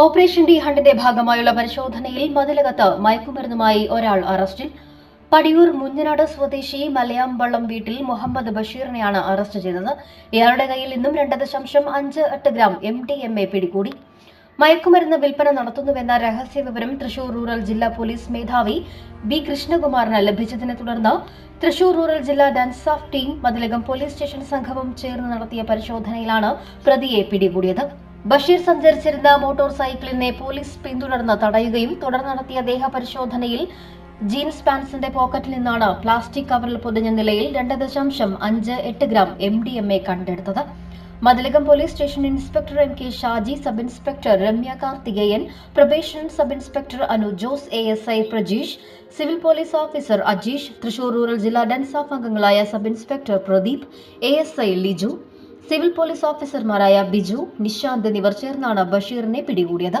Operation D ഹണ്ടിന്റെ ഭാഗമായുള്ള പരിശോധനയിൽ മതിലകത്ത് മയക്കുമരുന്നുമായി ഒരാൾ അറസ്റ്റിൽ. പടിയൂർ മുഞ്ഞനാട് സ്വദേശി മലയാമ്പള്ളം വീട്ടിൽ മുഹമ്മദ് ബഷീറിനെയാണ് അറസ്റ്റ് ചെയ്തത്. ഇയാളുടെ കയ്യിൽ നിന്നും രണ്ട് ദശാംശം അഞ്ച് എട്ട് gram M D M A പിടികൂടി. മയക്കുമരുന്ന് വിൽപ്പന നടത്തുന്നുവെന്ന രഹസ്യ വിവരം തൃശൂർ റൂറൽ ജില്ലാ പോലീസ് മേധാവി ബി കൃഷ്ണകുമാറിന് ലഭിച്ചതിനെ തുടർന്ന് തൃശൂർ റൂറൽ ജില്ലാ dance team Mathilakam police station സംഘവും ചേർന്ന് നടത്തിയ പരിശോധനയിലാണ് പ്രതിയെ പിടികൂടിയത്. ബഷീർ സഞ്ചരിച്ചിരുന്ന മോട്ടോർ സൈക്കിളിനെ പോലീസ് പിന്തുടർന്ന് തടയുകയും തുടർന്ന് നടത്തിയ ദേഹപരിശോധനയിൽ ജീൻസ് പാൻസിന്റെ പോക്കറ്റിൽ നിന്നാണ് പ്ലാസ്റ്റിക് കവറിൽ പൊതിഞ്ഞ നിലയിൽ രണ്ട് ദശാംശം അഞ്ച് എട്ട് gram M D M A കണ്ടെടുത്തത്. Mathilakam police station inspector M K Shaji sub inspector Ramya Karthikeyan probation sub inspector Anu Jose A S I Prajeesh civil police officer Ajeesh Thrissur rural ജില്ലാ dense of അംഗങ്ങളായ sub inspector Pradeep A S I Liju civil police ഓഫീസർമാരായ ബിജു നിശാന്ത് എന്നിവർ ചേർന്നാണ് ബഷീറിനെ പിടികൂടിയത്.